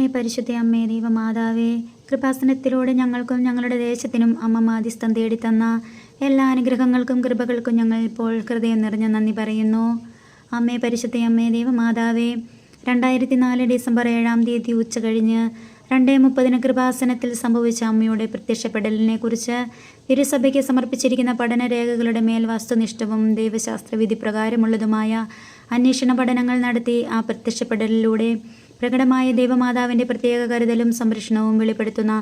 അമ്മേ പരിശുദ്ധ അമ്മേ ദൈവമാതാവേ കൃപാസനത്തിലൂടെ ഞങ്ങൾക്കും ഞങ്ങളുടെ ദേശത്തിനും അമ്മ മാധ്യസ്ഥം തേടിത്തന്ന എല്ലാ അനുഗ്രഹങ്ങൾക്കും കൃപകൾക്കും ഞങ്ങൾ ഇപ്പോൾ ഹൃദയം നിറഞ്ഞ നന്ദി പറയുന്നു. അമ്മേ പരിശുദ്ധ അമ്മേ ദൈവമാതാവേ രണ്ടായിരത്തി നാല് ഡിസംബർ ഏഴാം തീയതി ഉച്ച കഴിഞ്ഞ് രണ്ടേ മുപ്പതിന് കൃപാസനത്തിൽ സംഭവിച്ച അമ്മയുടെ പ്രത്യക്ഷപ്പെടലിനെ കുറിച്ച് തിരുസഭയ്ക്ക് സമർപ്പിച്ചിരിക്കുന്ന പഠനരേഖകളുടെ മേൽ വസ്തുനിഷ്ഠവും ദൈവശാസ്ത്രവിധി പ്രകാരമുള്ളതുമായ അന്വേഷണ പഠനങ്ങൾ നടത്തി ആ പ്രത്യക്ഷപ്പെടലിലൂടെ പ്രകടമായ ദൈവമാതാവിന്റെ പ്രത്യേക കരുതലും സംരക്ഷണവും വെളിപ്പെടുത്തുന്ന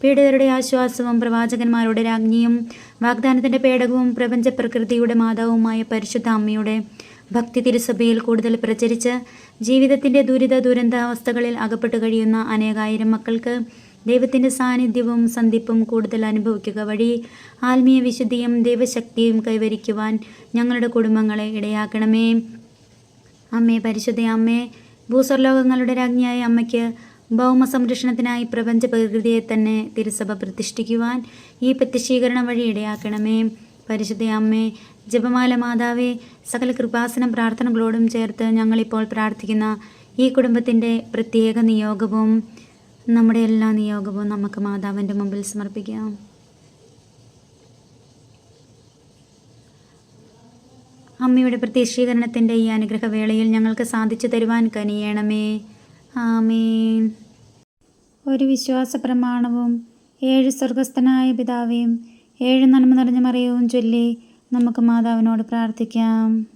പീഡിതരുടെ ആശ്വാസവും പ്രവാചകന്മാരുടെ രാജ്ഞിയും വാഗ്ദാനത്തിന്റെ പേടകവും പ്രപഞ്ച പ്രകൃതിയുടെ മാതാവുമായ പരിശുദ്ധ അമ്മയുടെ ഭക്തി തിരുസഭയിൽ കൂടുതൽ പ്രചരിച്ച് ജീവിതത്തിന്റെ ദുരിത ദുരന്താവസ്ഥകളിൽ അകപ്പെട്ടു കഴിയുന്ന അനേകായിരം മക്കൾക്ക് ദൈവത്തിന്റെ സാന്നിധ്യവും സന്ധിപ്പും കൂടുതൽ അനുഭവിക്കുക വഴി ആത്മീയ വിശുദ്ധിയും ദൈവശക്തിയും കൈവരിക്കുവാൻ ഞങ്ങളുടെ കുടുംബങ്ങളെ ഇടയാക്കണമേ. അമ്മേ പരിശുദ്ധ അമ്മേ ഭൂസ്വർലോകങ്ങളുടെ രാജ്ഞിയായ അമ്മയ്ക്ക് ഭൗമ സംരക്ഷണത്തിനായി പ്രപഞ്ച പ്രകൃതിയെ തന്നെ തിരുസഭ പ്രതിഷ്ഠിക്കുവാൻ ഈ പ്രത്യക്ഷീകരണം വഴി ഇടയാക്കണമേ. പരിശുദ്ധ അമ്മേ ജപമാല മാതാവേ സകല കൃപാസനം പ്രാർത്ഥനകളോടും ചേർത്ത് ഞങ്ങളിപ്പോൾ പ്രാർത്ഥിക്കുന്ന ഈ കുടുംബത്തിന്റെ പ്രത്യേക നിയോഗവും നമ്മുടെ എല്ലാ നിയോഗവും നമുക്ക് മാതാവിന്റെ മുമ്പിൽ സമർപ്പിക്കാം. അമ്മയുടെ പ്രത്യക്ഷീകരണത്തിന്റെ ഈ അനുഗ്രഹവേളയിൽ ഞങ്ങൾക്ക് സാധിച്ചു തരുവാൻ കനിയണമേ. ആമേൻ. ഒരു വിശ്വാസ പ്രമാണവും ഏഴ് സ്വർഗസ്ഥനായ പിതാവേയും ഏഴ് നന്മ നിറഞ്ഞ മറിയവും ചൊല്ലി നമുക്ക് മാതാവിനോട് പ്രാർത്ഥിക്കാം.